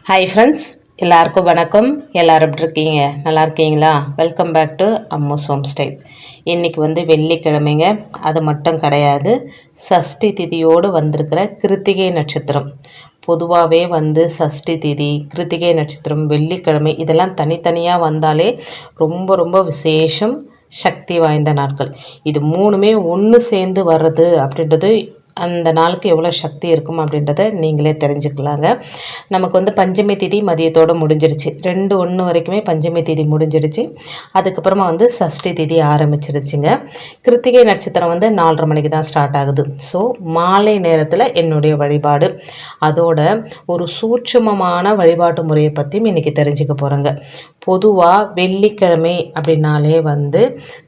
Hi friends எல்லாருக்கும் வணக்கம். எல்லாரும் எப்படி இருக்கீங்க? நல்லா இருக்கீங்களா? Welcome back to Ammu's home style இன்றைக்கி வந்து வெள்ளிக்கிழமைங்க. அது மட்டும் கிடையாது. சஷ்டி திதியோடு வந்திருக்கிற கிருத்திகை நட்சத்திரம். பொதுவாகவே வந்து சஷ்டி திதி கிருத்திகை நட்சத்திரம் வெள்ளிக்கிழமை இதெல்லாம் தனித்தனியாக வந்தாலே ரொம்ப ரொம்ப விசேஷம் சக்தி வாய்ந்த நாட்கள். இது மூணுமே ஒன்று சேர்ந்து வர்றது அப்படின்றது அந்த நாளுக்கு எவ்வளோ சக்தி இருக்கும் அப்படின்றத நீங்களே தெரிஞ்சுக்கலாங்க. நமக்கு வந்து பஞ்சமி திதி மதியத்தோடு முடிஞ்சிருச்சு. ரெண்டு ஒன்று வரைக்குமே பஞ்சமி திதி முடிஞ்சிருச்சு. அதுக்கப்புறமா வந்து சஷ்டி திதி ஆரம்பிச்சிருச்சுங்க. கிருத்திகை நட்சத்திரம் வந்து நாலரை மணிக்கு தான் ஸ்டார்ட் ஆகுது. ஸோ மாலை நேரத்தில் என்னுடைய வழிபாடு. அதோட ஒரு சூட்சமமான வழிபாட்டு முறையை பற்றியும் இன்றைக்கி தெரிஞ்சுக்க போகிறேங்க பொதுவாக வெள்ளிக்கிழமை அப்படின்னாலே வந்து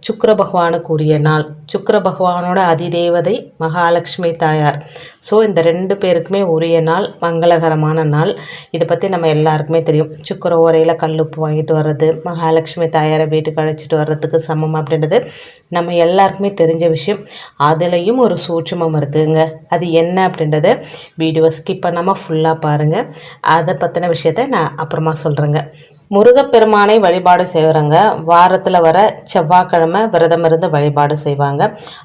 சுக்கர பகவானுக்குரிய நாள். சுக்கர பகவானோட அதிதேவதை மகாலட்சுமி தாயார். ஸோ இந்த ரெண்டு பேருக்குமே உரிய நாள் மங்களகரமான நாள். இதை பற்றி நம்ம எல்லாருக்குமே தெரியும். சுக்கர ஓரையில் கல்லுப்பு வாங்கிட்டு வர்றது மகாலட்சுமி தாயாரை வீட்டுக்கு அழைச்சிட்டு வர்றதுக்கு சமம் அப்படின்றது நம்ம எல்லாருக்குமே தெரிஞ்ச விஷயம். அதுலேயும் ஒரு சூட்சமம் இருக்குதுங்க அது என்ன அப்படின்றத வீடியோ ஸ்கிப் பண்ணாமல் ஃபுல்லாக பாருங்கள் அதை பற்றின விஷயத்த நான் அப்புறமா சொல்கிறேங்க முருகப்பெருமானை வழிபாடு செய்கிறவங்க வாரத்தில் வர செவ்வாய்க்கிழமை விரதம் இருந்து வழிபாடு செய்வாங்க.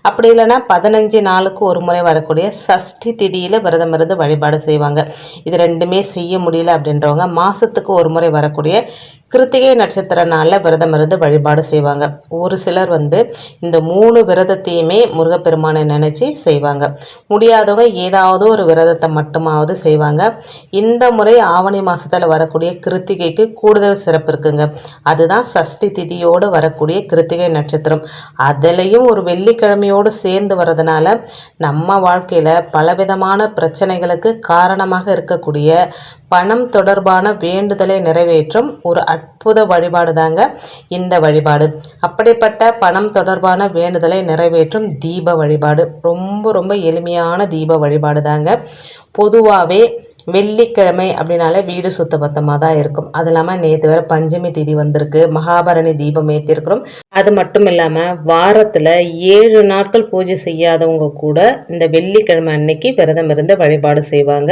அப்படி இல்லைன்னா பதினஞ்சு நாளுக்கு ஒரு முறை வரக்கூடிய சஷ்டி திதியில் விரதம் இருந்து வழிபாடு செய்வாங்க. இது ரெண்டுமே செய்ய முடியல அப்படின்றவங்க மாதத்துக்கு ஒரு முறை வரக்கூடிய கிருத்திகை நட்சத்திர நாளில் விரதம் இருந்து வழிபாடு செய்வாங்க. ஒரு சிலர் வந்து இந்த மூணு விரதத்தையுமே முருகப்பெருமானை நினச்சி செய்வாங்க. முடியாதவங்க ஏதாவது ஒரு விரதத்தை மட்டுமாவது செய்வாங்க. இந்த முறை ஆவணி மாதத்தில் வரக்கூடிய கிருத்திகைக்கு கூடுதல் சிறப்பு இருக்குங்க. அதுதான் சஷ்டி திதியோடு வரக்கூடிய கிருத்திகை நட்சத்திரம். அதுலேயும் ஒரு வெள்ளிக்கிழமையோடு சேர்ந்து வரதுனால நம்ம வாழ்க்கையில் பலவிதமான பிரச்சனைகளுக்கு காரணமாக இருக்கக்கூடிய பணம் தொடர்பான வேண்டுதலை நிறைவேற்றும் ஒரு அற்புத வழிபாடு தாங்க இந்த வழிபாடு. அப்படிப்பட்ட பணம் தொடர்பான வேண்டுதலை நிறைவேற்றும் தீப வழிபாடு. ரொம்ப ரொம்ப எளிமையான தீப வழிபாடு தாங்க பொதுவாகவே வெள்ளிக்கிழமை அப்படின்னாலே வீடு சுத்த பத்தமாக தான் இருக்கும். அது இல்லாமல் நேற்று வேறு பஞ்சமி திதி வந்திருக்கு. மகாபரணி தீபம் ஏற்றிருக்கிறோம் அது மட்டும் இல்லாமல் வாரத்தில் ஏழு நாட்கள் பூஜை செய்யாதவங்க கூட இந்த வெள்ளிக்கிழமை அன்னைக்கு விரதம் இருந்து வழிபாடு செய்வாங்க.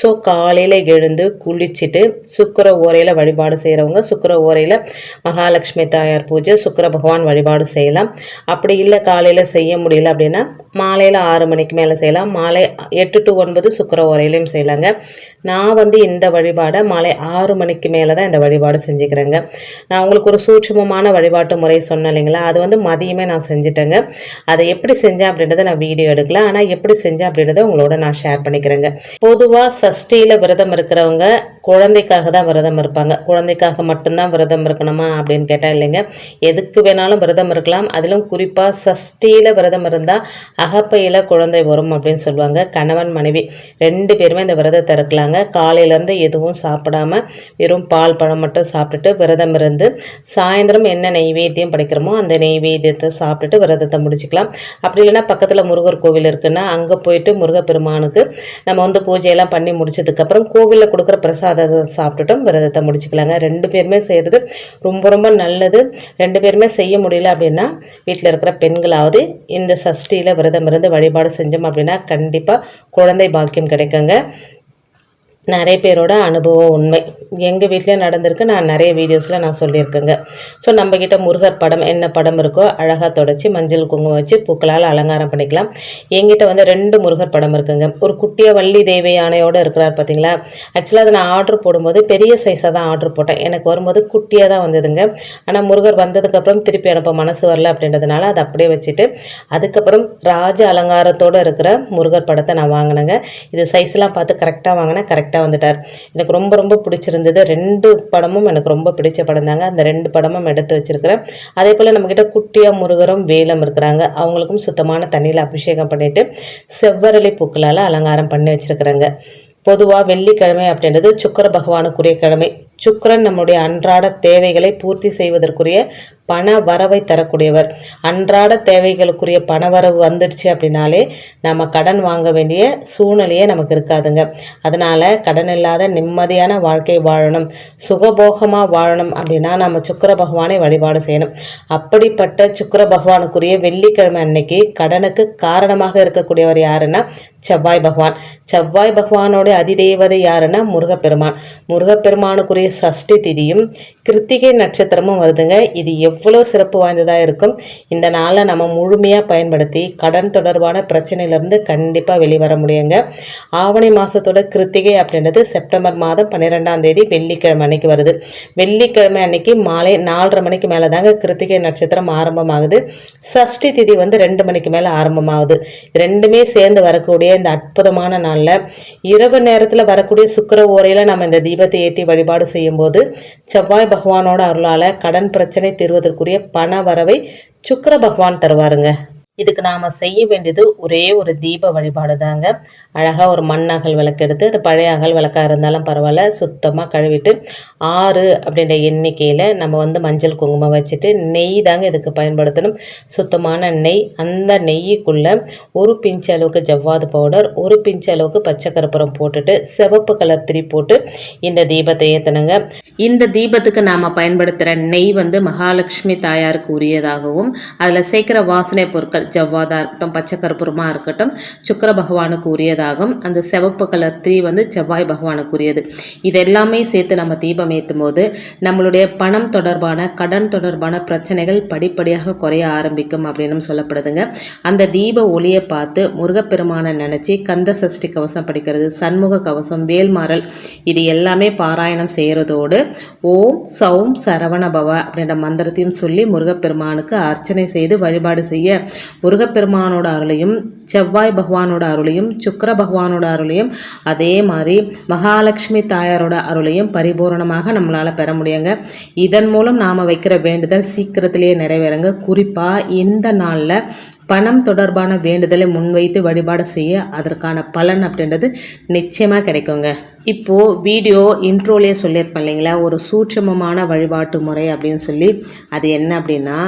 ஸோ காலையில் எழுந்து குளிச்சுட்டு சுக்கர ஓரையில் வழிபாடு செய்கிறவங்க சுக்கர ஓரையில் மகாலட்சுமி தாயார் பூஜை சுக்கர பகவான் வழிபாடு செய்யலாம். அப்படி இல்லை காலையில் செய்ய முடியல அப்படின்னா மாலையில் ஆறு மணிக்கு மேலே செய்யலாம். மாலை எட்டு டு ஒன்பது சுக்கர ஓரையிலையும் செய்யலாங்க. நான் வந்து இந்த வழிபாடை மாலை ஆறு மணிக்கு மேலே தான் இந்த வழிபாடு செஞ்சுக்கிறேங்க. நான் உங்களுக்கு ஒரு சூட்சமமான வழிபாட்டு முறை சொன்னேன் இல்லைங்களா? அது வந்து மதியமே நான் செஞ்சுட்டேங்க. அதை எப்படி செஞ்சேன் அப்படின்றத நான் வீடியோ எடுக்கல ஆனால் எப்படி செஞ்சேன் அப்படின்றத உங்களோட நான் ஷேர் பண்ணிக்கிறேங்க. பொதுவாக சஷ்டியில் விரதம் இருக்கிறவங்க குழந்தைக்காக தான் விரதம் இருப்பாங்க. குழந்தைக்காக மட்டும்தான் விரதம் இருக்கணுமா அப்படின்னு கேட்டால் இல்லைங்க. எதுக்கு வேணாலும் விரதம் இருக்கலாம். அதிலும் குறிப்பாக சஷ்டியில் விரதம் இருந்தால் அகப்பையில் குழந்தை வரும் அப்படின்னு சொல்லுவாங்க. கணவன் மனைவி ரெண்டு பேருமே இந்த விரதத்தை இருக்கலாங்க. காலையிலேருந்து எதுவும் சாப்பிடாம வெறும் பால் பழம் மட்டும் சாப்பிட்டுட்டு விரதம் இருந்து சாயந்தரம் என்ன நெய்வேத்தியம் படைக்கிறோமோ அந்த நெய்வேத்தியத்தை சாப்பிட்டுட்டு விரதத்தை முடிச்சுக்கலாம். அப்படி இல்லைன்னா பக்கத்தில் முருகர் கோவில் இருக்குன்னா அங்கே போயிட்டு முருகப்பெருமானுக்கு நம்ம வந்து பூஜையெல்லாம் பண்ணி முடிச்சதுக்கப்புறம் கோவிலில் கொடுக்குற அதை சாப்பிட்டுட்டும் விரதத்தை முடிச்சுக்கலாங்க. ரெண்டு பேருமே செய்கிறது ரொம்ப ரொம்ப நல்லது. ரெண்டு பேருமே செய்ய முடியல அப்படின்னா வீட்டில் இருக்கிற பெண்களாவது இந்த சஷ்டியில் விரதம் இருந்து வழிபாடு செஞ்சோம் அப்படின்னா கண்டிப்பாக குழந்தை பாக்கியம் கிடைக்குங்க. நிறைய பேரோட அனுபவம் உண்மை. எங்கள் வீட்டிலே நடந்திருக்கு. நான் நிறைய வீடியோஸில் நான் சொல்லியிருக்கேங்க. ஸோ நம்மக்கிட்ட முருகர் படம் என்ன படம் இருக்கோ அழகாக தொடச்சி மஞ்சள் குங்குமம் வச்சு பூக்களால் அலங்காரம் பண்ணிக்கலாம். எங்கிட்ட வந்து ரெண்டு முருகர் படம் இருக்குங்க. ஒரு குட்டியாக வள்ளி தேவை யானையோடு இருக்கிறார் பார்த்தீங்களா ஆக்சுவலாக அதை நான் ஆர்டர் போடும்போது பெரிய சைஸாக தான் ஆர்டர் போட்டேன். எனக்கு வரும்போது குட்டியாக தான் வந்ததுங்க. ஆனால் முருகர் வந்ததுக்கப்புறம் திருப்பி அனுப்ப மனசு வரல அப்படின்றதுனால அதை அப்படியே வச்சுட்டு அதுக்கப்புறம் ராஜ அலங்காரத்தோடு இருக்கிற முருகர் படத்தை நான் வாங்கினேங்க. இது சைஸ்லாம் பார்த்து கரெக்டாக வாங்கினேன் கரெக்டாக கரெக்டாக வந்துட்டார். எனக்கு ரொம்ப ரொம்ப பிடிச்சிருந்தது. ரெண்டு படமும் எனக்கு ரொம்ப பிடிச்ச படம் தாங்க. அந்த ரெண்டு படமும் எடுத்து வச்சுருக்கிறேன். அதே போல் நம்மக்கிட்ட குட்டியாக முருகரும் வேலம் இருக்கிறாங்க. அவங்களுக்கும் சுத்தமான தண்ணியில் அபிஷேகம் பண்ணிவிட்டு செவ்வரளி பூக்களால் அலங்காரம் பண்ணி வச்சுருக்குறேங்க. பொதுவாக வெள்ளிக்கிழமை அப்படின்றது சுக்கர பகவானுக்குரிய கிழமை. சுக்கரன் நம்முடைய அன்றாட தேவைகளை பூர்த்தி செய்வதற்குரிய பண வரவை தரக்கூடியவர். அன்றாட தேவைகளுக்குரிய பண வரவு வந்துடுச்சு அப்படின்னாலே நம்ம கடன் வாங்க வேண்டிய சூழ்நிலையே நமக்கு இருக்காதுங்க. அதனால் கடன் இல்லாத நிம்மதியான வாழ்க்கை வாழணும். சுகபோகமாக வாழணும் அப்படின்னா நம்ம சுக்கிர பகவானை வழிபாடு செய்யணும். அப்படிப்பட்ட சுக்கர பகவானுக்குரிய வெள்ளிக்கிழமை அன்னைக்கு கடனுக்கு காரணமாக இருக்கக்கூடியவர் யாருன்னா செவ்வாய் பகவான். செவ்வாய் பகவானோட அதிதேவதை யாருன்னா முருகப்பெருமான். முருகப்பெருமானுக்குரிய சஷ்டி திதியும் கிருத்திகை நட்சத்திரமும் வருதுங்க. இது எவ்வளோ சிறப்பு வாய்ந்ததாக இருக்கும். இந்த நாளை நம்ம முழுமையாக பயன்படுத்தி கடன் தொடர்பான பிரச்சனையிலேருந்து கண்டிப்பாக வெளிவர முடியுங்க. ஆவணி மாதத்தோட கிருத்திகை அப்படின்றது செப்டம்பர் மாதம் பன்னிரெண்டாம் தேதி வெள்ளிக்கிழமை அன்னைக்கு வருது. வெள்ளிக்கிழமை அன்னைக்கு மாலை நாலரை மணிக்கு மேலே தாங்க கிருத்திகை நட்சத்திரம் ஆரம்பமாகுது. சஷ்டி திதி வந்து ரெண்டு மணிக்கு மேலே ஆரம்பமாகுது. ரெண்டுமே சேர்ந்து வரக்கூடிய இந்த அற்புதமான நாளில் இரவு நேரத்தில் வரக்கூடிய சுக்கர ஓரையில் நம்ம இந்த தீபத்தை ஏற்றி வழிபாடு செய்யும்போது செவ்வாய் பகவானோட அருளால் கடன் பிரச்சனை தீர்வதற்குரிய பண வரவை சுக்கர பகவான் தருவாருங்க. இதுக்கு நாம் செய்ய வேண்டியது ஒரே ஒரு தீப வழிபாடு தாங்க. அழகாக ஒரு மண் அகல் விளக்கு எடுத்து அது பழைய அகல் விளக்காக இருந்தாலும் பரவாயில்ல சுத்தமாக கழுவிட்டு ஆறு அப்படின்ற எண்ணிக்கையில் நம்ம வந்து மஞ்சள் குங்குமம் வச்சுட்டு நெய் தாங்க இதுக்கு பயன்படுத்தணும். சுத்தமான நெய் அந்த நெய்யுக்குள்ளே ஒரு பிஞ்ச் அளவுக்கு ஜவ்வாது பவுடர் ஒரு பிஞ்ச் அளவுக்கு பச்சை கருப்பூரம் போட்டுட்டு சிவப்பு கலர் திரி போட்டு இந்த தீபத்தை ஏற்றணுங்க இந்த தீபத்துக்கு நாம் பயன்படுத்துகிற நெய் வந்து மகாலட்சுமி தாயாருக்கு உரியதாகவும் அதில் சேர்க்குற வாசனை பொருட்கள் ஜவ்வாதாக இருக்கட்டும் பச்சை கருப்புரமாக இருக்கட்டும் சுக்கர பகவானுக்கு உரியதாகும். அந்த சிவப்பு கலர் த்ரீ வந்து செவ்வாய் பகவானுக்கு உரியது இதெல்லாமே சேர்த்து நம்ம தீபம் ஏற்றும் போது நம்மளுடைய பணம் தொடர்பான கடன் தொடர்பான பிரச்சனைகள் படிப்படியாக குறைய ஆரம்பிக்கும் அப்படின்னு சொல்லப்படுதுங்க. அந்த தீப ஒளியை பார்த்து முருகப்பெருமானை நினச்சி கந்த சஷ்டி கவசம் படிக்கிறது சண்முக கவசம் வேல்மாறல் இது எல்லாமே பாராயணம் செய்கிறதோடு ஓம் சௌம் சரவண பவ அப்படின்ற மந்திரத்தையும் சொல்லி முருகப்பெருமானுக்கு அர்ச்சனை செய்து வழிபாடு செய்ய முருகப்பெருமானோட அருளையும் செவ்வாய் பகவானோட அருளையும் சுக்கர பகவானோட அருளையும் அதே மாதிரி மகாலட்சுமி தாயாரோட அருளையும் பரிபூரணமாக நம்மளால் பெற முடியுங்க. இதன் மூலம் நாம் வைக்கிற வேண்டுதல் சீக்கிரத்திலேயே நிறைவேறுங்க. குறிப்பாக இந்த நாளில் பணம் தொடர்பான வேண்டுதலை முன்வைத்து வழிபாடு செய்ய அதற்கான பலன் அப்படின்றது நிச்சயமாக கிடைக்குங்க. இப்போது வீடியோ இன்ட்ரோலேயே சொல்லியிருப்பேன் இல்லைங்களா? ஒரு சூட்சமமான வழிபாட்டு முறை அப்படின்னு சொல்லி. அது என்ன அப்படின்னா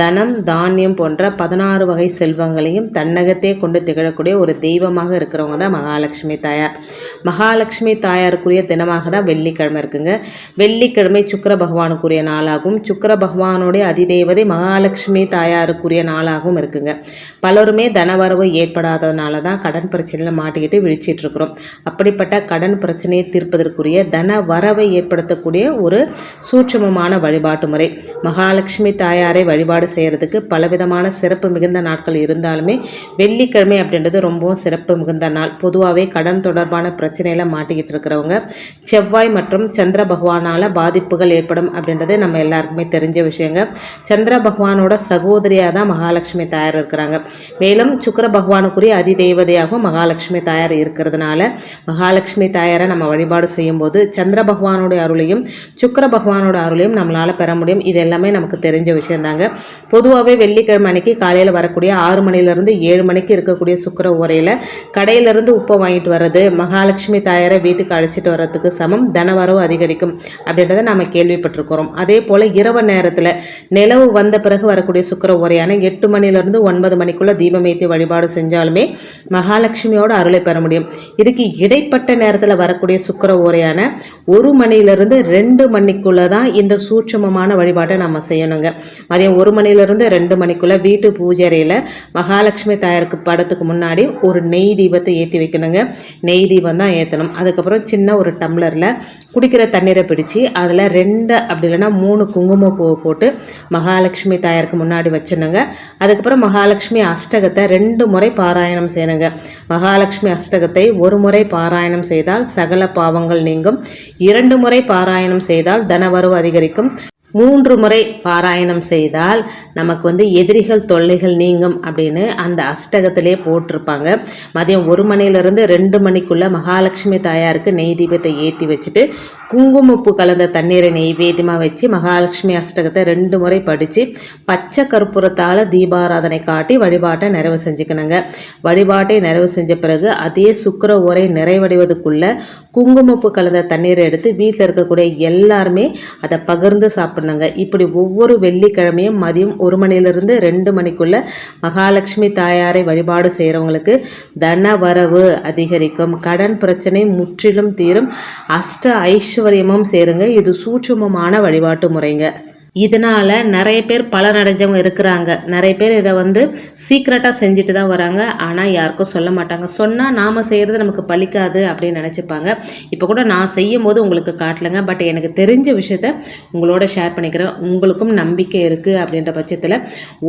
தனம் தானியம் போன்ற பதினாறு வகை செல்வங்களையும் தன்னகத்தே கொண்டு திகழக்கூடிய ஒரு தெய்வமாக இருக்கிறவங்க தான் மகாலட்சுமி தாயார். மகாலட்சுமி தாயாருக்குரிய தினமாக தான் வெள்ளிக்கிழமை இருக்குங்க. வெள்ளிக்கிழமை சுக்கர பகவானுக்குரிய நாளாகவும் சுக்கர பகவானுடைய அதிதேவதை மகாலட்சுமி தாயாருக்குரிய நாளாகவும் இருக்குங்க. பலருமே தனவரவு ஏற்படாததுனால தான் கடன் பிரச்சனையில் மாட்டிக்கிட்டு விழிச்சிட்டு இருக்கிறோம். அப்படிப்பட்ட கடன் பிரச்சனையை தீர்ப்பதற்குரிய தன வரவை ஏற்படுத்தக்கூடிய ஒரு சூட்சமமான வழிபாட்டு முறை. மகாலட்சுமி தாயாரை வழிபாடு செய்கிறதுக்கு பலவிதமான சிறப்பு மிகுந்த நாட்கள் இருந்தாலுமே வெள்ளிக்கிழமை அப்படின்றது ரொம்பவும் சிறப்பு மிகுந்த நாள். பொதுவாகவே கடன் தொடர்பான பிரச்சனையில் மாட்டிக்கிட்டு இருக்கிறவங்க செவ்வாய் மற்றும் சந்திர பகவானால் பாதிப்புகள் ஏற்படும் அப்படின்றது நம்ம எல்லாருக்குமே தெரிஞ்ச விஷயங்க. சந்திர பகவானோட சகோதரியாக தான் மகாலட்சுமி தாயார் இருக்கிறாங்க. மேலும் சுக்கர பகவானுக்குரிய அதிதேவதையாகவும் மகாலட்சுமி தாயார் இருக்கிறதுனால மகாலட்சுமி தாயாரை நம்ம வழிபாடு செய்யும்போது சந்திர பகவானுடைய அருளையும் சுக்கர பகவானோட அருளையும் நம்மளால் பெற முடியும். இது எல்லாமே நமக்கு தெரிஞ்ச விஷயந்தாங்க. பொதுவாகவே வெள்ளிக்கிழமை அன்னைக்கு காலையில் வரக்கூடிய ஆறு மணிலேருந்து ஏழு மணிக்கு இருக்கக்கூடிய சுக்கர உரையில் கடையிலேருந்து உப்பை வாங்கிட்டு வர்றது மகாலட்சுமி தாயாரை வீட்டுக்கு அழைச்சிட்டு வர்றதுக்கு சமம் தனவரவு அதிகரிக்கும் அப்படின்றத நம்ம கேள்விப்பட்டிருக்கிறோம். அதே போல் இரவு நேரத்தில் நிலவு வந்த பிறகு வரக்கூடிய சுக்கர உரையான எட்டு மணிலேருந்து ஒன்பது மணிக்குள்ளே தீபம் ஏற்றி வழிபாடு செஞ்சாலுமே மகாலட்சுமியோட அருளை பெற முடியும். இதுக்கு இடைப்பட்ட நேரத்தில் வரக்கூடிய சுக்கர ஓரையான ஒரு மணிலிருந்து ரெண்டு மணிக்குள்ளே தான் இந்த சூட்சமமான வழிபாட்டை நம்ம செய்யணுங்க. மதியம் ஒரு மணிலிருந்து ரெண்டு மணிக்குள்ளே வீட்டு பூஜைறையில் மகாலட்சுமி தாயாருக்கு படத்துக்கு முன்னாடி ஒரு நெய் தீபத்தை ஏற்றி வைக்கணுங்க. நெய் தீபம் தான் ஏற்றணும் அதுக்கப்புறம் சின்ன ஒரு டம்ளரில் குடிக்கிற தண்ணீரை பிடிச்சி அதில் ரெண்டு அப்படி இல்லைன்னா மூணு குங்கும பூவை போட்டு மகாலட்சுமி தாயாருக்கு முன்னாடி வச்சிடணுங்க. அதுக்கப்புறம் மகாலட்சுமி அஷ்டகத்தை ரெண்டு முறை பாராயணம் செய்யணுங்க. மகாலட்சுமி அஷ்டகத்தை ஒரு முறை பாராயணம் செய்தால் சகல பாவங்கள் நீங்கும். இரண்டு முறை பாராயணம் செய்தால் தனவரவு அதிகரிக்கும். மூன்று முறை பாராயணம் செய்தால் நமக்கு வந்து எதிரிகள் தொல்லைகள் நீங்கும் அப்படின்னு அந்த அஷ்டகத்திலே போட்டிருப்பாங்க. மதியம் ஒரு மணிலேருந்து ரெண்டு மணிக்குள்ளே மகாலட்சுமி தாயாருக்கு நெய் தீபத்தை ஏற்றி வச்சுட்டு குங்குமப்பு கலந்த தண்ணீரை நெய்வேத்தியமாக வச்சு மகாலட்சுமி அஷ்டகத்தை ரெண்டு முறை படித்து பச்சை கற்பூரத்தால் தீபாராதனை காட்டி வழிபாட்டை நிறைவு செஞ்சுக்கணுங்க. வழிபாட்டை நிறைவு செஞ்ச பிறகு அதே சுக்கர உரை நிறைவடைவதுக்குள்ள குங்குமப்பு கலந்த தண்ணீரை எடுத்து வீட்டில் இருக்கக்கூடிய எல்லாருமே அதை பகிர்ந்து சாப்பிட்ணுங்க. இப்படி ஒவ்வொரு வெள்ளிக்கிழமையும் மதியம் ஒரு மணிலிருந்து ரெண்டு மணிக்குள்ள மகாலட்சுமி தாயாரை வழிபாடு செய்கிறவங்களுக்கு தன வரவு அதிகரிக்கும். கடன் பிரச்சனை முற்றிலும் தீரும். அஷ்ட ஐஸ்வர்யமும் சேருங்க. இது சூட்சுமமான வழிபாட்டு முறைங்க. இதனால் நிறைய பேர் பலனடைஞ்சவங்க இருக்கிறாங்க. நிறைய பேர் இதை வந்து சீக்ரெட்டாக செஞ்சுட்டு தான் வராங்க. ஆனால் யாருக்கும் சொல்ல மாட்டாங்க. சொன்னால் நாம் செய்கிறது நமக்கு பலிக்காது அப்படின்னு நினச்சிப்பாங்க. இப்போ கூட நான் செய்யும் போது உங்களுக்கு காட்டலைங்க. பட் எனக்கு தெரிஞ்ச விஷயத்த உங்களோட ஷேர் பண்ணிக்கிறேன். உங்களுக்கும் நம்பிக்கை இருக்குது அப்படின்ற பட்சத்தில்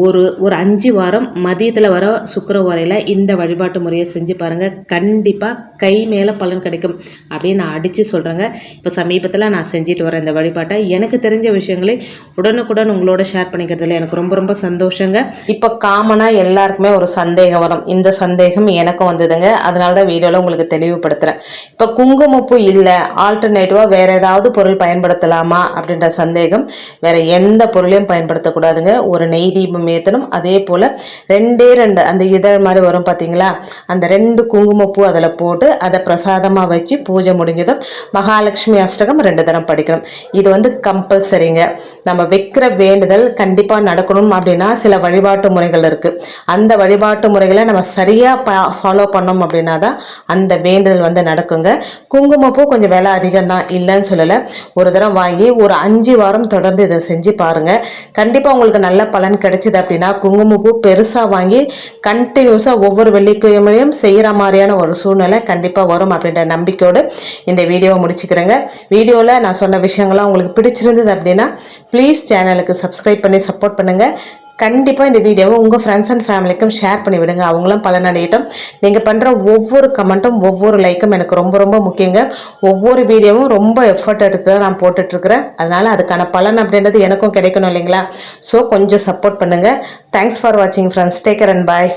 ஒரு ஒரு அஞ்சு வாரம் மதியத்தில் வர சுக்கரவாரையில் இந்த வழிபாட்டு முறையை செஞ்சு பாருங்கள் கண்டிப்பாக கை மேலே பலன் கிடைக்கும் அப்படின்னு நான் அடித்து சொல்கிறேங்க இப்போ சமீபத்தில் நான் செஞ்சுட்டு வரேன் இந்த வழிபாட்டை எனக்கு தெரிஞ்ச விஷயங்களை உடனுக்குடன் உங்களோட ஷேர் பண்ணிக்கிறதுல எனக்கு ரொம்ப ரொம்ப சந்தோஷங்க. இப்போ காமனாக எல்லாருக்குமே ஒரு சந்தேகம் வரும். இந்த சந்தேகம் எனக்கும் வந்ததுங்க. அதனால தான் வீடியோவில் உங்களுக்கு தெளிவுபடுத்துகிறேன் இப்போ குங்குமப்பூ இல்லை ஆல்டர்னேட்டிவாக வேறு ஏதாவது பொருள் பயன்படுத்தலாமா அப்படின்ற சந்தேகம் வேறு எந்த பொருளையும் பயன்படுத்தக்கூடாதுங்க. ஒரு நெய் தீபம் ஏற்றணும் அதே போல் ரெண்டே ரெண்டு அந்த இதழ் மாதிரி வரும் பார்த்தீங்களா அந்த ரெண்டு குங்குமப்பூ அதில் போட்டு அதை பிரசாதமாக வச்சு பூஜை முடிஞ்சதும் மகாலட்சுமி அஷ்டகம் ரெண்டு தரம் படிக்கணும். இது வந்து கம்பல்சரிங்க நம்ம வைக்கிற வேண்டுதல் கண்டிப்பாக நடக்கணும் அப்படின்னா சில வழிபாட்டு முறைகள் இருக்குது அந்த வழிபாட்டு முறைகளை நம்ம சரியாக ஃபாலோ பண்ணோம் அப்படின்னா தான் அந்த வேண்டுதல் வந்து நடக்குங்க. குங்குமப்பூ கொஞ்சம் விலை அதிகம் தான் இல்லைன்னு சொல்லலை. ஒரு தரம் வாங்கி ஒரு அஞ்சு வாரம் தொடர்ந்து இதை செஞ்சு பாருங்கள் கண்டிப்பாக உங்களுக்கு நல்ல பலன் கிடைச்சிது அப்படின்னா குங்குமப்பூ பெருசாக வாங்கி கண்டினியூஸாக ஒவ்வொரு வெள்ளிக்கிழமையும் செய்கிற மாதிரியான ஒரு சூழ்நிலை கண்டிப்பாக வரும் அப்படின்ற நம்பிக்கையோடு இந்த வீடியோவை முடிச்சுக்கிறேங்க. வீடியோவில் நான் சொன்ன விஷயங்கள்லாம் உங்களுக்கு பிடிச்சிருந்தது அப்படின்னா ப்ளீஸ் சேனலுக்கு சப்ஸ்கிரைப் பண்ணி சப்போர்ட் பண்ணுங்கள் கண்டிப்பாக இந்த வீடியோவை உங்கள் ஃப்ரெண்ட்ஸ் அண்ட் ஃபேமிலிக்கும் ஷேர் பண்ணி விடுங்க. அவங்களும் பலனடையட்டும். நீங்கள் பண்ணுற ஒவ்வொரு கமெண்ட்டும் ஒவ்வொரு லைக்கும் எனக்கு ரொம்ப ரொம்ப முக்கியங்க. ஒவ்வொரு வீடியோவும் ரொம்ப எஃபர்ட் எடுத்து தான் நான் போட்டுட்ருக்கிறேன். அதனால் அதுக்கான பலன் அப்படின்றது எனக்கும் கிடைக்கணும் இல்லைங்களா? ஸோ கொஞ்சம் சப்போர்ட் பண்ணுங்கள் தேங்க்ஸ் ஃபார் வாட்சிங் friends take care and bye